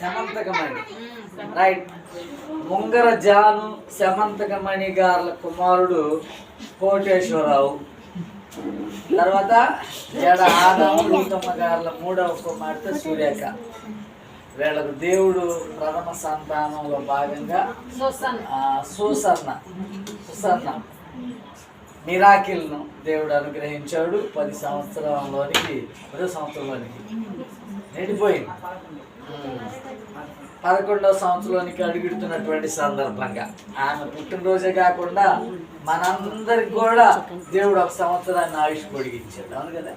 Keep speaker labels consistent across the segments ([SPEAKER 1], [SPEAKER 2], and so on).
[SPEAKER 1] Syamantakamani right. Mungara Janu Shamantakamani గార్ల కుమారుడు కోటేశ్వరరావు. తర్వాత జడ ఆదాము రూతమ్మ గార్ల మూడవ కుమార్తె సూర్యక. వీళ్ళకు దేవుడు ప్రథమ సంతానంలో భాగంగా సూసన్న. సుసన్న. మిరాకిల్ను దేవుడు అనుగ్రహించాడు పది సంవత్సరంలోనికి పదో సంవత్సరంలోనికి నిండిపోయింది. పదకొండవ సంవత్సరంలోనికి అడుగుతున్నటువంటి సందర్భంగా. ఆమె పుట్టినరోజే కాకుండా మనందరికి కూడా దేవుడు ఒక సంవత్సరాన్ని ఆయుష్ పొడిగించాడు. అవును కదా?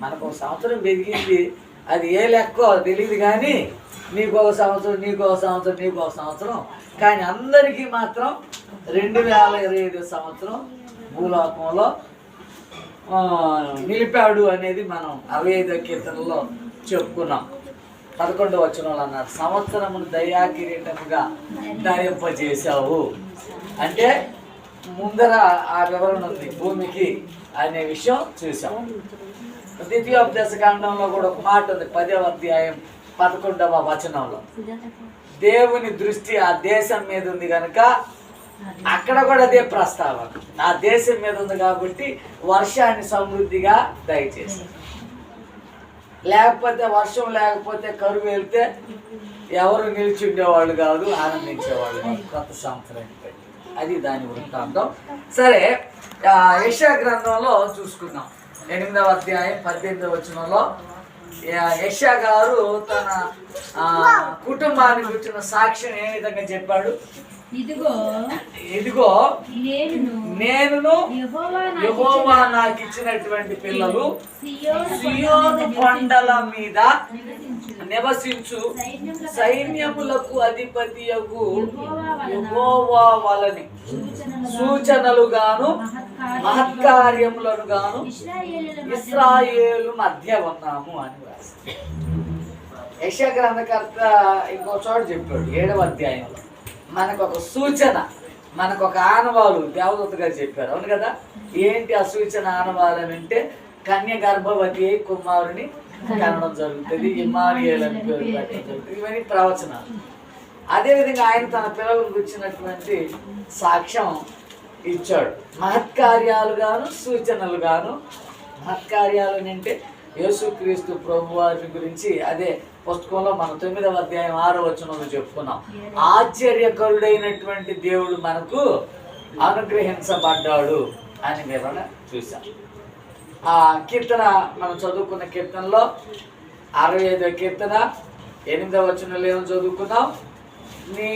[SPEAKER 1] మనకు ఒక సంవత్సరం పెరిగింది. అది ఏ లెక్కో తెలియదు కానీ నీకు ఒక సంవత్సరం నీకు ఒక సంవత్సరం నీకు ఒక సంవత్సరం. కానీ అందరికీ మాత్రం రెండు వేల ఇరవై ఐదు సంవత్సరం భూలోకంలో నిలిపాడు అనేది మనం అరవై ఐదో కీర్తనలో చెప్పుకున్నాం. పదకొండు వచనంలో అన్నారు. సంవత్సరమును దయా కిరీటముగా ధరింపజేశావు. అంటే ముందర ఆ వివరణ ఉంది. భూమికి అనే విషయం చూసాం ద్వితీయోపదేశ కాండంలో కూడా ఒక మాట ఉంది పదవ అధ్యాయం పదకొండవ వచనంలో. దేవుని దృష్టి ఆ దేశం మీద ఉంది కనుక అక్కడ కూడా అదే ప్రస్తావన. ఆ దేశం మీద ఉంది కాబట్టి వర్షాన్ని సమృద్ధిగా దయచేసాం లేకపోతే వర్షం లేకపోతే కరువు వెళ్తే ఎవరు నిలిచి ఉండేవాళ్ళు కాదు ఆనందించేవాళ్ళు కాదు. కొత్త సంవత్సరానికి అది దాని వృత్తాంతం. సరే ఆ, గ్రంథంలో చూసుకుందాం. ఎనిమిదవ అధ్యాయం పద్దెనిమిదవ వచనంలో యా- గారు తన కుటుంబానికి వచ్చిన సాక్ష్యం ఏ విధంగా చెప్పాడు?
[SPEAKER 2] ఇదిగో
[SPEAKER 1] ఇదిగో
[SPEAKER 2] నేను యెహోవా నాకు
[SPEAKER 1] ఇచ్చినటువంటి పిల్లలు
[SPEAKER 2] సియోను
[SPEAKER 1] కొండల మీద
[SPEAKER 2] నివసించు. సైన్యములకు
[SPEAKER 1] అధిపతియగు
[SPEAKER 2] యెహోవా వలన
[SPEAKER 1] సూచనలుగాను మహత్కార్యములను గాను ఇస్రాయేలు మధ్య ఉన్నాము అని రాసి యశ గ్రంథకర్త ఇంకో చోట చెప్పాడు ఏడవ అధ్యాయంలో. మనకు ఒక సూచన మనకు ఒక ఆనవాలు దేవదూతగా చెప్పారు. అవును కదా? ఏంటి ఆ సూచన ఆనవాలు అని అంటే కన్య గర్భవతి కుమారుని కనడం జరుగుతుంది ఇమానియల్ అని పేరు పెట్టడం జరుగుతుంది. ఇవన్నీ ప్రవచనాలు. అదేవిధంగా ఆయన తన పిల్లలకు ఇచ్చినటువంటి సాక్ష్యం ఇచ్చాడు. మహత్కార్యాలుగాను సూచనలుగాను. మహత్కార్యాలు అంటే యేసుక్రీస్తు ప్రభు వారి గురించి అదే పుస్తకంలో మనం తొమ్మిదవ అధ్యాయం ఆరో వచనంలో చెప్పుకున్నాం. ఆశ్చర్యకరుడైనటువంటి దేవుడు మనకు అనుగ్రహించబడ్డాడు అని వివరణ చూసాం ఆ కీర్తన మనం చదువుకున్న కీర్తనలో అరవై ఐదో కీర్తన ఎనిమిదవ వచనంలో ఏమో చదువుకున్నాం? నీ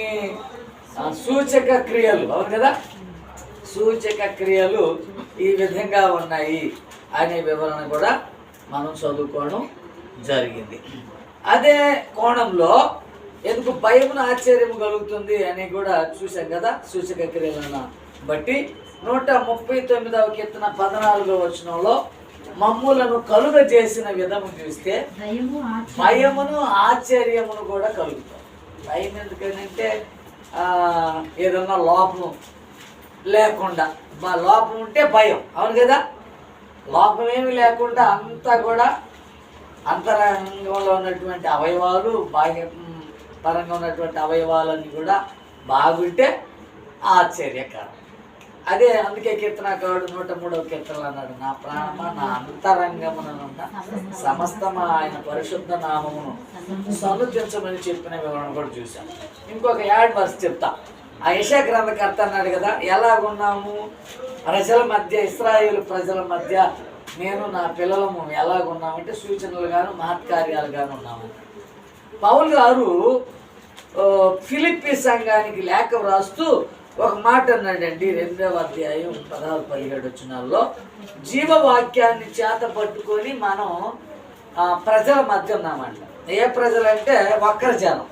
[SPEAKER 1] సూచక క్రియలు అవును కదా? సూచక క్రియలు ఈ విధంగా ఉన్నాయి అనే వివరణ కూడా మనం చదువుకోవడం జరిగింది. అదే కోణంలో ఎందుకు భయమును ఆశ్చర్యం కలుగుతుంది అని కూడా చూసాం కదా సూచక క్రియలను బట్టి. నూట ముప్పై తొమ్మిదవ కీర్తన పద్నాలుగో వచనంలో మమ్ములను కలుగ చేసిన విధము చూస్తే భయమును ఆశ్చర్యమును కూడా కలుగుతాం భయం ఎందుకంటే ఆ, ఏదన్నా లోపం లేకుండా. లోపం ఉంటే భయం. అవును కదా? లోపమేమి లేకుండా అంతా కూడా అంతరంగంలో ఉన్నటువంటి అవయవాలు బాహ్య పరంగా ఉన్నటువంటి అవయవాలన్నీ కూడా బాగుంటే ఆశ్చర్యకరం. అదే అందుకే కీర్తనకారుడు నూట మూడవ కీర్తనలు అన్నాడు నా ప్రాణమ నా అంతరంగముననున్న సమస్తమా ఆయన పరిశుద్ధ నామమును సనుతించమని చెప్పిన వివరణ కూడా చూశాను. ఇంకొక యాడ్ వర్స్ చెప్తా. ఆ యశా గ్రంథకర్త అన్నాడు కదా ఎలాగున్నాము? ప్రజల మధ్య ఇస్రాయేల్ ప్రజల మధ్య నేను నా పిల్లలము ఎలాగున్నామంటే సూచనలు గాను మహత్కార్యాలు గాను ఉన్నాము. పౌల్ గారు ఆ, ఫిలిప్పి సంఘానికి లేఖ వ్రాస్తూ ఒక మాట అన్నాడండి రెండవ అధ్యాయం పదహారు పదిహేడు వచ్చినాల్లో జీవవాక్యాన్ని చేత పట్టుకొని మనం ప్రజల మధ్య ఉన్నామంట. ఏ ప్రజలంటే ఒక్కరి జనం.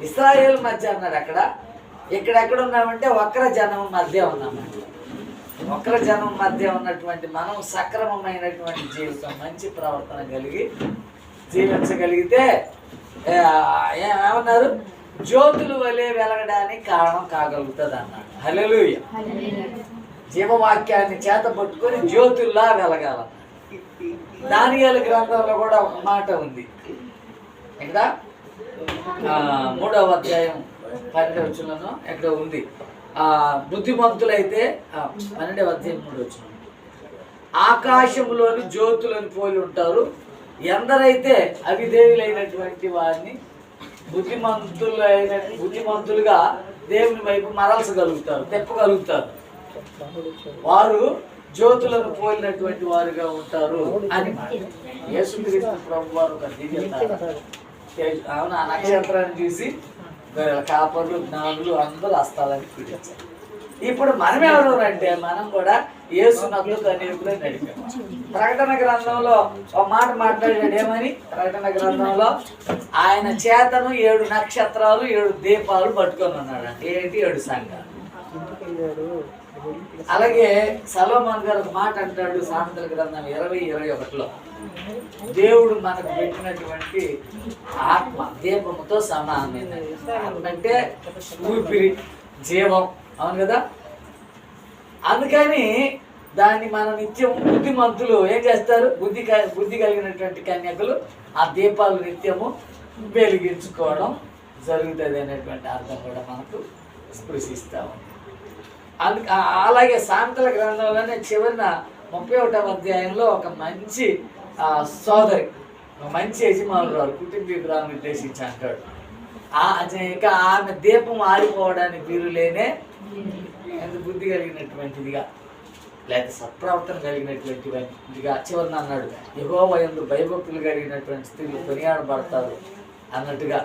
[SPEAKER 1] ఇస్రాయేల్ మధ్య అన్నాడు అక్కడ. ఇక్కడెక్కడ ఉన్నామంటే వక్ర జనం మధ్య ఉన్నామంట వక్ర జనం మధ్య ఉన్నటువంటి మనం సక్రమమైనటువంటి జీవితం మంచి ప్రవర్తన కలిగి జీవించగలిగితే ఏమన్నారు? జ్యోతులు వలె వెలగడానికి కారణం కాగలుగుతుంది అన్నాడు హల్లెలూయా. జీవవాక్యాన్ని చేత పట్టుకొని జ్యోతుల్లా వెలగాల దానియాల గ్రంథంలో కూడా ఒక మాట ఉంది. ఇక్కడ మూడవ అధ్యాయం పన్నెండవ వచ్చులను ఎక్కడ ఉంది. ఆ బుద్ధిమంతులైతే ఆ, పన్నెండవ అధ్యాయం మూడు వచ్చిన ఆకాశంలోని జ్యోతులను పోలి ఉంటారు. ఎందరైతే అవిదేవులైనటువంటి వారిని బుద్ధిమంతులైన బుద్ధిమంతులుగా దేవుని వైపు మరల్చగలుగుతారు తెప్పగలుగుతారు. వారు జ్యోతులను పోలినటువంటి వారుగా ఉంటారు అని యేసుక్రీస్తు ప్రభు వారు ఒక దివ్యత. అవును? ఆ నక్షత్రాన్ని చూసి గొర్రెల కాపర్లు జ్ఞానులు అందరూ అస్తాలని పీడించారు ఇప్పుడు మనం ఎవరు అంటే మనం కూడా ఏసునందు నదులు నడిపాం. ప్రకటన గ్రంథంలో ఒక మాట మాట్లాడాడు ఏమని? ప్రకటన గ్రంథంలో ఆయన చేతను ఏడు నక్షత్రాలు ఏడు దీపాలు పట్టుకొని ఉన్నాడు ఏంటి ఏడు సంఘాలు? అలాగే సలోమాన్ గారు ఒక మాట అంటాడు సామెతల గ్రంథం ఇరవై ఇరవై ఒకటిలో. దేవుడు మనకు పెట్టినటువంటి ఆత్మ దీపముతో సమానమైనది ఆత్మ అంటే ఊపిరి జీవం. అవును కదా? అందుకని దాన్ని మన నిత్యం బుద్ధిమంతులు ఏం చేస్తారు? బుద్ధి బుద్ధి కలిగినటువంటి కన్యకులు ఆ దీపాలు నిత్యము వెలిగించుకోవడం జరుగుతుంది అనేటువంటి అర్థం కూడా మనకు స్పృశిస్తూ ఉంది. అలాగే సాంతల గ్రంథంలోనే చివరిన ముప్పై ఒకటవ అధ్యాయంలో ఒక మంచి సోదరి మంచి యజమానురాలు కుటుంబీకురాలను ఉద్దేశించి అంటాడు. ఆ ఇక ఆమె దీపం ఆరిపోవడానికి వీరులేనే ఎంత బుద్ధి కలిగినటువంటిదిగా లేదా సత్ప్రవర్తన కలిగినటువంటిదిగా చివరిన అన్నాడు. యహోవ ఎందు భయభక్తులు కలిగినటువంటి స్త్రీలు కొనియాడబడతారు అన్నట్టుగా.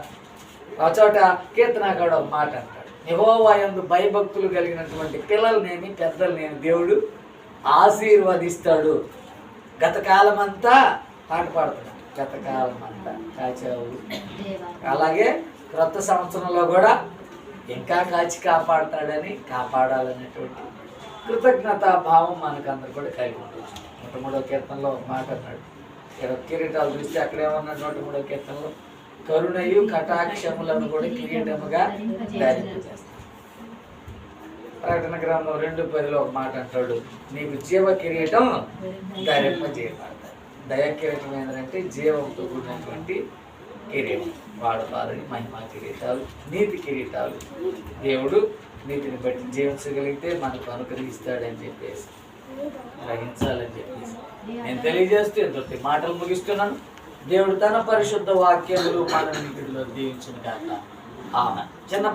[SPEAKER 1] ఆ చోట కీర్తనాకాడు ఒక మాట అంటాడు. యహోవాయందు భయభక్తులు కలిగినటువంటి పిల్లలనేమి పెద్దలనేమి దేవుడు ఆశీర్వదిస్తాడు. గత కాలమంతా అంతా పాట పాడుతున్నాడు. గత కాలం అంతా కాచావు. అలాగే క్రొత్త సంవత్సరంలో కూడా ఇంకా కాచి కాపాడతాడని కాపాడాలనేటువంటి కృతజ్ఞతా భావం మనకు అందరు కూడా కలిగి ఉంటుంది. మొట్టమూడో మూడో కీర్తనలో ఒక మాట అన్నాడు. ఇక్కడ కిరీటాలు చూస్తే అక్కడ ఏమన్నాడు నూట మూడో కీర్తనలో కరుణయు కటాక్షములను కూడా కిరీటముగా ధరింపజేస్తాడు ప్రకటన గ్రంథం రెండు పదిలో ఒక మాట అంటాడు నీకు జీవ కిరీటం ధరింపజేయబడతాడు దయ కిరీటం ఏంటంటే జీవంతో కూడినటువంటి కిరీటం. వాడతారని మహిమా కిరీటాలు నీతి కిరీటాలు. దేవుడు నీతిని బట్టి జీవించగలిగితే మనకు అనుగ్రహిస్తాడని చెప్పేసి గ్రహించాలని చెప్పేసి. నేను తెలియజేస్తూ ఎంతో మాటలు ముగిస్తున్నాను. దేవుడు తన పరిశుద్ధ వాక్యములు మన దీవించిన కాక ఆమె చిన్న